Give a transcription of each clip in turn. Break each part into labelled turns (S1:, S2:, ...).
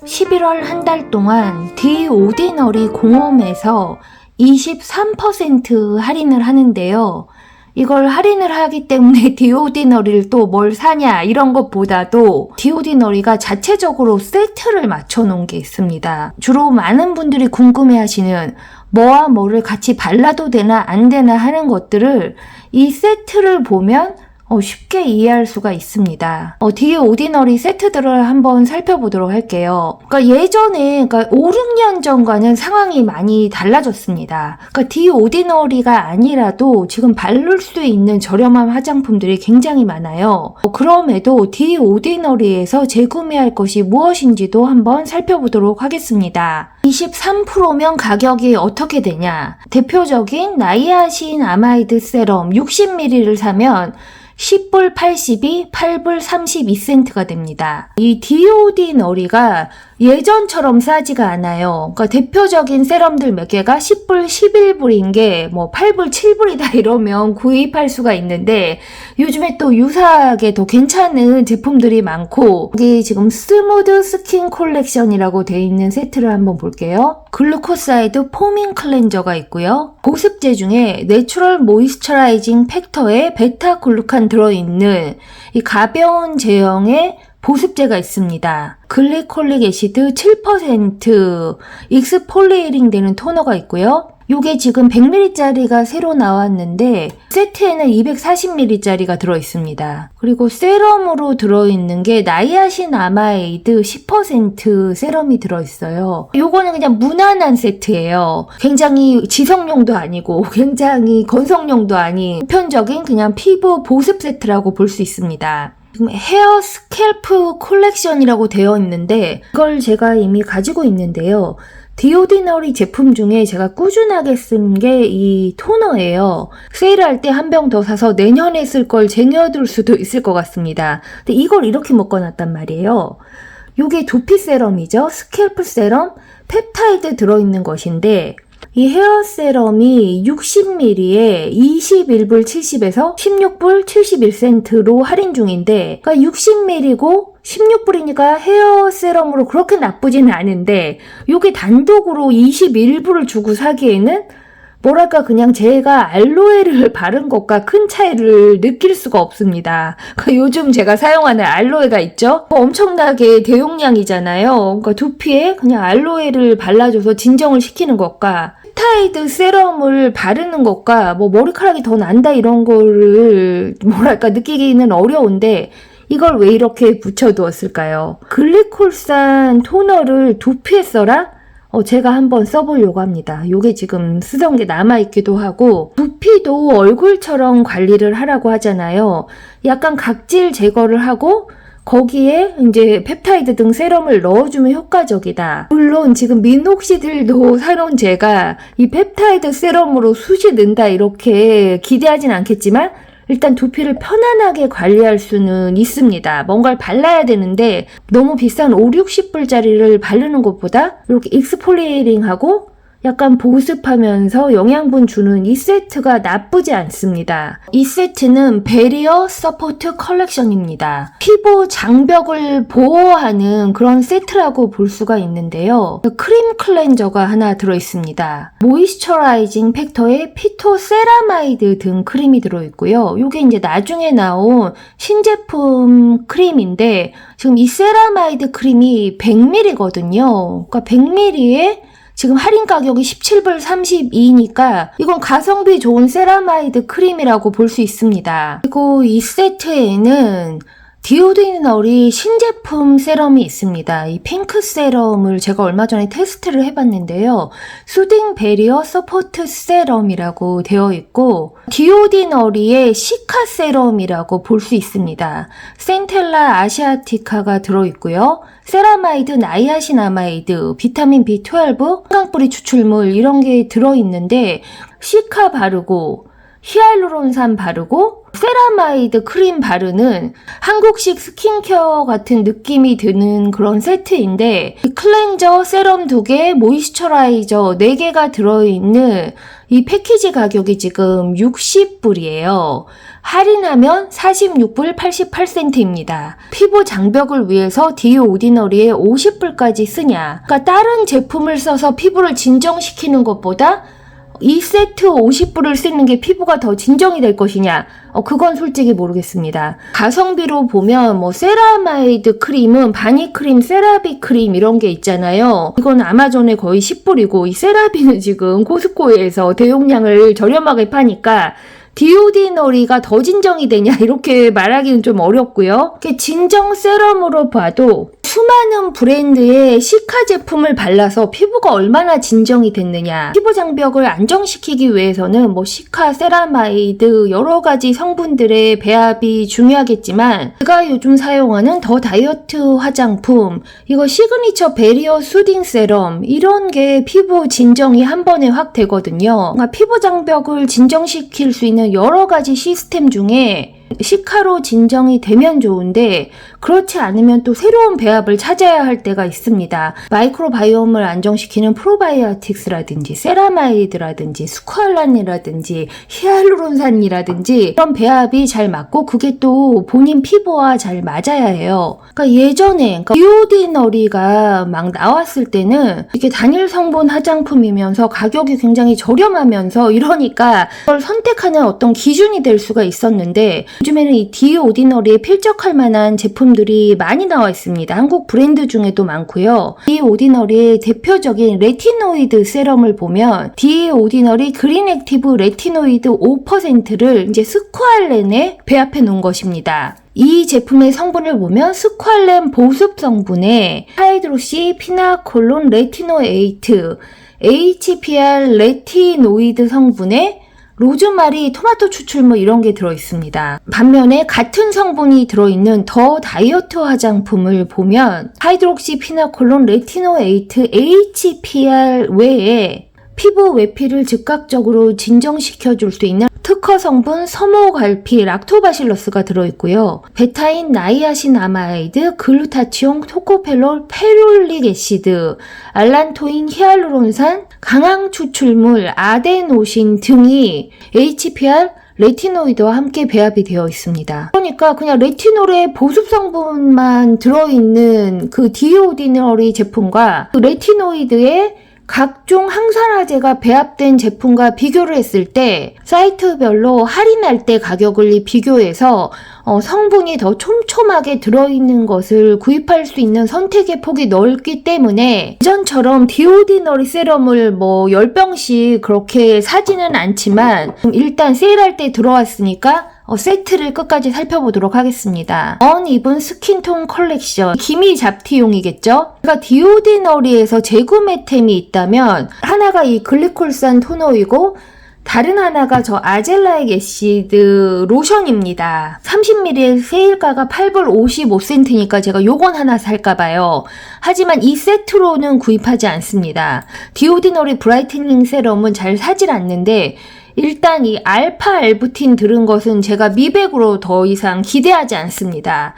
S1: 11월 한 달 동안 디 오디너리 공홈에서 23% 할인을 하는데요. 이걸 할인을 하기 때문에 디오디너리를 또 뭘 사냐 이런 것보다도 디오디너리가 자체적으로 세트를 맞춰 놓은 게 있습니다. 주로 많은 분들이 궁금해 하시는 뭐와 뭐를 같이 발라도 되나 안 되나 하는 것들을 이 세트를 보면 어, 쉽게 이해할 수가 있습니다. 어, 뒤에 오디너리 세트들을 한번 살펴보도록 할게요. 그러니까 예전에, 그러니까 5, 6년 전과는 상황이 많이 달라졌습니다. 그러니까 디 오디너리가 아니라도 지금 바를 수 있는 저렴한 화장품들이 굉장히 많아요. 어, 그럼에도 디 오디너리에서 재구매할 것이 무엇인지도 한번 살펴보도록 하겠습니다. 23%면 가격이 어떻게 되냐? 대표적인 나이아신 아마이드 세럼 60ml를 사면 10불 82, 8불 32센트가 됩니다. 이 DOD 너리가 예전처럼 싸지가 않아요. 그러니까 대표적인 세럼들 몇 개가 10불 11불인 게 뭐 8불 7불이다 이러면 구입할 수가 있는데 요즘에 또 유사하게 더 괜찮은 제품들이 많고 여기 지금 스무드 스킨 콜렉션이라고 되어 있는 세트를 한번 볼게요. 글루코사이드 포밍 클렌저가 있고요. 보습제 중에 내추럴 모이스처라이징 팩터에 베타글루칸 들어있는 이 가벼운 제형의 보습제가 있습니다. 글리콜릭 애시드 7% 익스폴리에링 되는 토너가 있고요. 요게 지금 100ml짜리가 새로 나왔는데 세트에는 240ml짜리가 들어있습니다. 그리고 세럼으로 들어있는 게 나이아신 아마에이드 10% 세럼이 들어있어요. 요거는 그냥 무난한 세트예요. 굉장히 지성용도 아니고 굉장히 건성용도 아닌 보편적인 그냥 피부 보습 세트라고 볼 수 있습니다. 헤어 스캘프 콜렉션이라고 되어 있는데 이걸 제가 이미 가지고 있는데요. 디오디너리 제품 중에 제가 꾸준하게 쓴 게 이 토너예요. 세일할 때 한 병 더 사서 내년에 쓸 걸 쟁여둘 수도 있을 것 같습니다. 근데 이걸 이렇게 묶어놨단 말이에요. 요게 두피 세럼이죠. 스캘프 세럼, 펩타이드 들어있는 것인데 이 헤어 세럼이 60ml에 21불 70에서 16불 71센트로 할인 중인데, 그러니까 60ml고 16불이니까 헤어 세럼으로 그렇게 나쁘지는 않은데, 요게 단독으로 21불을 주고 사기에는 뭐랄까 그냥 제가 알로에를 바른 것과 큰 차이를 느낄 수가 없습니다. 그 요즘 제가 사용하는 알로에가 있죠? 뭐 엄청나게 대용량이잖아요. 그러니까 두피에 그냥 알로에를 발라줘서 진정을 시키는 것과 펩타이드 세럼을 바르는 것과 뭐 머리카락이 더 난다 이런 거를 뭐랄까 느끼기는 어려운데 이걸 왜 이렇게 붙여두었을까요? 글리콜산 토너를 두피에 써라? 어, 제가 한번 써보려고 합니다. 요게 지금 쓰던 게 남아있기도 하고, 두피도 얼굴처럼 관리를 하라고 하잖아요. 약간 각질 제거를 하고, 거기에 이제 펩타이드 등 세럼을 넣어주면 효과적이다. 물론 지금 민옥시들도 사놓은 제가 이 펩타이드 세럼으로 숱이 는다 이렇게 기대하진 않겠지만 일단 두피를 편안하게 관리할 수는 있습니다. 뭔가를 발라야 되는데 너무 비싼 5, 60불짜리를 바르는 것보다 이렇게 익스폴리에링하고 약간 보습하면서 영양분 주는 이 세트가 나쁘지 않습니다. 이 세트는 베리어 서포트 컬렉션입니다. 피부 장벽을 보호하는 그런 세트라고 볼 수가 있는데요. 크림 클렌저가 하나 들어있습니다. 모이스처라이징 팩터에 피토세라마이드 등 크림이 들어있고요. 이게 이제 나중에 나온 신제품 크림인데 지금 이 세라마이드 크림이 100ml거든요. 그러니까 100ml에 지금 할인 가격이 17불 32니까 이건 가성비 좋은 세라마이드 크림이라고 볼 수 있습니다. 그리고 이 세트에는 디오디너리 신제품 세럼이 있습니다. 이 핑크 세럼을 제가 얼마 전에 테스트를 해봤는데요. 수딩 베리어 서포트 세럼이라고 되어 있고 디오디너리의 시카 세럼이라고 볼 수 있습니다. 센텔라 아시아티카가 들어있고요. 세라마이드, 나이아신아마이드, 비타민 B12, 한강뿌리 추출물 이런 게 들어있는데 시카 바르고 히알루론산 바르고 세라마이드 크림 바르는 한국식 스킨케어 같은 느낌이 드는 그런 세트인데 클렌저 세럼 2개, 모이스처라이저 4개가 들어있는 이 패키지 가격이 지금 60불이에요. 할인하면 46불 88센트입니다. 피부 장벽을 위해서 디오 오디너리에 50불까지 쓰냐? 그러니까 다른 제품을 써서 피부를 진정시키는 것보다 이 세트 50불을 쓰는 게 피부가 더 진정이 될 것이냐? 어, 그건 솔직히 모르겠습니다. 가성비로 보면 뭐 세라마이드 크림은 바니 크림, 세라비 크림 이런 게 있잖아요. 이건 아마존에 거의 10불이고 이 세라비는 지금 코스코에서 대용량을 저렴하게 파니까 디오디너리가 더 진정이 되냐 이렇게 말하기는 좀 어렵고요. 진정 세럼으로 봐도 수많은 브랜드의 시카 제품을 발라서 피부가 얼마나 진정이 됐느냐. 피부 장벽을 안정시키기 위해서는 뭐 시카, 세라마이드 여러 가지 성분들의 배합이 중요하겠지만 제가 요즘 사용하는 더 다이어트 화장품 이거 시그니처 베리어 수딩 세럼 이런 게 피부 진정이 한 번에 확 되거든요. 그러니까 피부 장벽을 진정시킬 수 있는 여러 가지 시스템 중에 시카로 진정이 되면 좋은데 그렇지 않으면 또 새로운 배합을 찾아야 할 때가 있습니다. 마이크로바이옴을 안정시키는 프로바이오틱스라든지 세라마이드라든지 스쿠알란이라든지 히알루론산이라든지 이런 배합이 잘 맞고 그게 또 본인 피부와 잘 맞아야 해요. 그러니까 예전에 그러니까 디오디너리가 막 나왔을 때는 이게 단일 성분 화장품이면서 가격이 굉장히 저렴하면서 이러니까 그걸 선택하는 어떤 기준이 될 수가 있었는데 요즘에는 이 디오디너리에 필적할 만한 제품들이 많이 나와 있습니다. 한국 브랜드 중에도 많고요. 디오디너리의 대표적인 레티노이드 세럼을 보면 디오디너리 그린 액티브 레티노이드 5%를 이제 스쿠알렌에 배합해 놓은 것입니다. 이 제품의 성분을 보면 스쿠알렌 보습 성분에 하이드로시 피나콜론 레티노에이트, HPR 레티노이드 성분에 로즈마리, 토마토 추출물 뭐 이런 게 들어있습니다. 반면에 같은 성분이 들어있는 더 다이어트 화장품을 보면 하이드록시 피나콜론 레티노에이트 HPR 외에 피부 외피를 즉각적으로 진정시켜 줄 수 있는 특허 성분 서모갈피 락토바실러스가 들어있고요. 베타인 나이아신 아마이드, 글루타치온, 토코펠롤, 페룰릭 애시드, 알란토인, 히알루론산, 강황 추출물, 아데노신 등이 HPR 레티노이드와 함께 배합이 되어 있습니다. 그러니까 그냥 레티놀의 보습 성분만 들어있는 그 디오디너리 제품과 그 레티노이드의 각종 항산화제가 배합된 제품과 비교를 했을 때 사이트별로 할인할 때 가격을 비교해서 어, 성분이 더 촘촘하게 들어있는 것을 구입할 수 있는 선택의 폭이 넓기 때문에 이전처럼 디오디너리 세럼을 뭐 10병씩 그렇게 사지는 않지만 일단 세일할 때 들어왔으니까 어, 세트를 끝까지 살펴보도록 하겠습니다. 언이븐 스킨톤 컬렉션 기미 잡티용이겠죠? 그러니까 디오디너리에서 재구매템이 있다면 하나가 이 글리콜산 토너이고 다른 하나가 저 아젤라익 애시드 로션입니다. 30ml 세일가가 8불 55센트니까 제가 요건 하나 살까봐요. 하지만 이 세트로는 구입하지 않습니다. 디오디너리 브라이트닝 세럼은 잘 사질 않는데 일단 이 알파 알부틴 들은 것은 제가 미백으로 더 이상 기대하지 않습니다.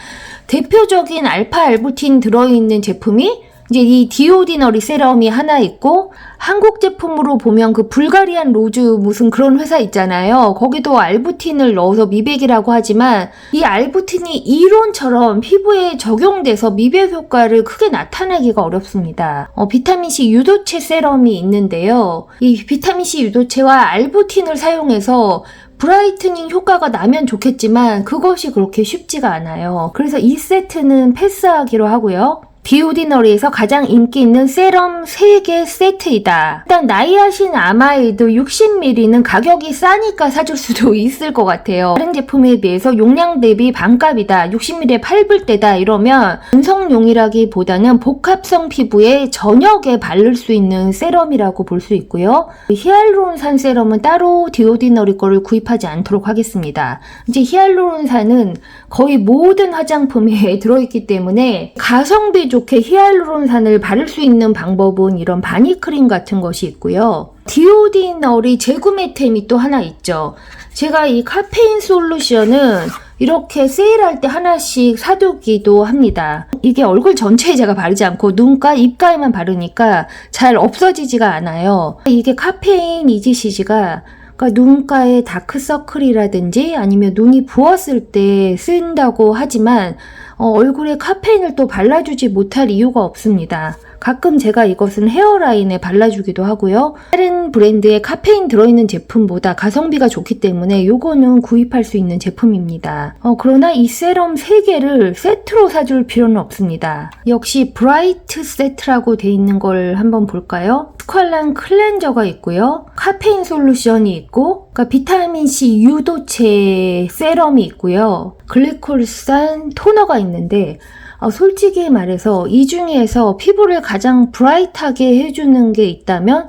S1: 대표적인 알파 알부틴 들어있는 제품이 이제 이 디오디너리 세럼이 하나 있고 한국 제품으로 보면 그 불가리안 로즈 무슨 그런 회사 있잖아요. 거기도 알부틴을 넣어서 미백이라고 하지만 이 알부틴이 이론처럼 피부에 적용돼서 미백 효과를 크게 나타내기가 어렵습니다. 어, 비타민C 유도체 세럼이 있는데요. 이 비타민C 유도체와 알부틴을 사용해서 브라이트닝 효과가 나면 좋겠지만 그것이 그렇게 쉽지가 않아요. 그래서 이 세트는 패스하기로 하고요. 디오디너리에서 가장 인기 있는 세럼 3개 세트이다. 일단 나이아신 아마이드 60ml는 가격이 싸니까 사줄 수도 있을 것 같아요. 다른 제품에 비해서 용량 대비 반값이다. 60ml에 8불대다 이러면 건성용이라기보다는 복합성 피부에 저녁에 바를 수 있는 세럼이라고 볼 수 있고요. 히알루론산 세럼은 따로 디오디너리 거를 구입하지 않도록 하겠습니다. 이제 히알루론산은 거의 모든 화장품에 들어있기 때문에 가성비 좋게 히알루론산을 바를 수 있는 방법은 이런 바니 크림 같은 것이 있고요. 디오디너리 재구매템이 또 하나 있죠. 제가 이 카페인 솔루션은 이렇게 세일할 때 하나씩 사두기도 합니다. 이게 얼굴 전체에 제가 바르지 않고 눈가, 입가에만 바르니까 잘 없어지지가 않아요. 이게 카페인 이지시즈가 그러니까 눈가에 다크서클이라든지 아니면 눈이 부었을 때 쓴다고 하지만 어, 얼굴에 카페인을 또 발라주지 못할 이유가 없습니다. 가끔 제가 이것은 헤어라인에 발라주기도 하고요. 다른 브랜드의 카페인 들어있는 제품보다 가성비가 좋기 때문에 요거는 구입할 수 있는 제품입니다. 어, 그러나 이 세럼 3개를 세트로 사줄 필요는 없습니다. 역시 브라이트 세트라고 돼 있는 걸 한번 볼까요? 스컬란 클렌저가 있고요. 카페인 솔루션이 있고, 그러니까 비타민C 유도체 세럼이 있고요. 글리콜산 토너가 있는데, 어, 솔직히 말해서 이 중에서 피부를 가장 브라이트하게 해주는 게 있다면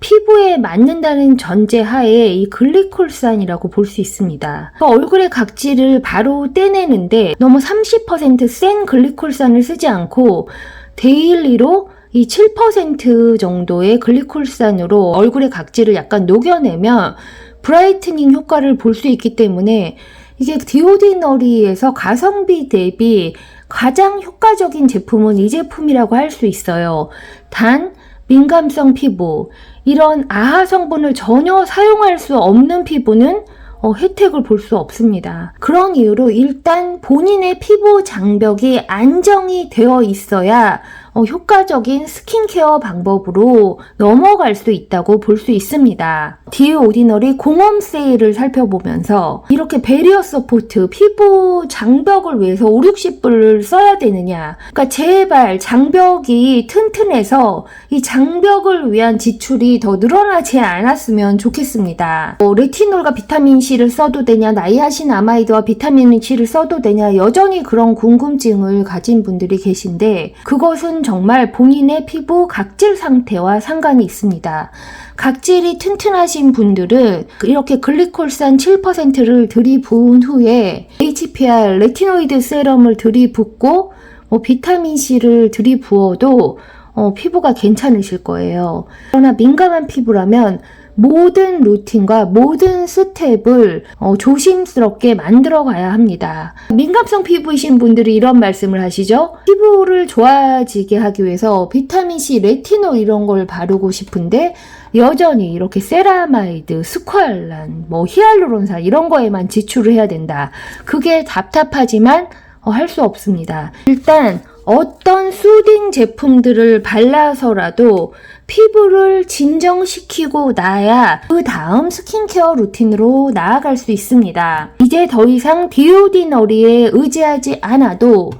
S1: 피부에 맞는다는 전제하에 이 글리콜산이라고 볼 수 있습니다. 그러니까 얼굴의 각질을 바로 떼내는데 너무 30%센 글리콜산을 쓰지 않고 데일리로 이 7% 정도의 글리콜산으로 얼굴의 각질을 약간 녹여내면 브라이트닝 효과를 볼 수 있기 때문에 이게 디오디너리에서 가성비 대비 가장 효과적인 제품은 이 제품이라고 할 수 있어요. 단, 민감성 피부, 이런 아하 성분을 전혀 사용할 수 없는 피부는 어, 혜택을 볼 수 없습니다. 그런 이유로 일단 본인의 피부 장벽이 안정이 되어 있어야 어, 효과적인 스킨케어 방법으로 넘어갈 수 있다고 볼 수 있습니다. 디오 오디너리 공홈 세일을 살펴보면서 이렇게 베리어 서포트 피부 장벽을 위해서 5, 60불을 써야 되느냐. 그러니까 제발 장벽이 튼튼해서 이 장벽을 위한 지출이 더 늘어나지 않았으면 좋겠습니다. 뭐 레티놀과 비타민 C를 써도 되냐, 나이아신 아마이드와 비타민 C를 써도 되냐, 여전히 그런 궁금증을 가진 분들이 계신데 그것은 정말 본인의 피부 각질 상태와 상관이 있습니다. 각질이 튼튼하신 분들은 이렇게 글리콜산 7%를 들이부은 후에 HPR 레티노이드 세럼을 들이붓고 뭐 비타민C를 들이부어도 어, 피부가 괜찮으실 거예요. 그러나 민감한 피부라면 모든 루틴과 모든 스텝을 어, 조심스럽게 만들어 가야 합니다. 민감성 피부이신 분들이 이런 말씀을 하시죠. 피부를 좋아지게 하기 위해서 비타민C, 레티놀 이런 걸 바르고 싶은데 여전히 이렇게 세라마이드, 스ኳ알란, 뭐 히알루론산 이런 거에만 지출을 해야 된다. 그게 답답하지만 어, 할 수 없습니다. 일단 어떤 수딩 제품들을 발라서라도 피부를 진정시키고 나야 그 다음 스킨케어 루틴으로 나아갈 수 있습니다. 이제 더 이상 디오디너리에 의지하지 않아도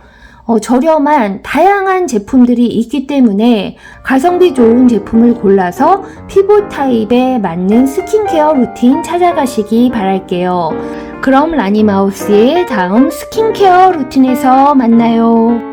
S1: 어, 저렴한 다양한 제품들이 있기 때문에 가성비 좋은 제품을 골라서 피부 타입에 맞는 스킨케어 루틴 찾아가시기 바랄게요. 그럼 라니마우스의 다음 스킨케어 루틴에서 만나요.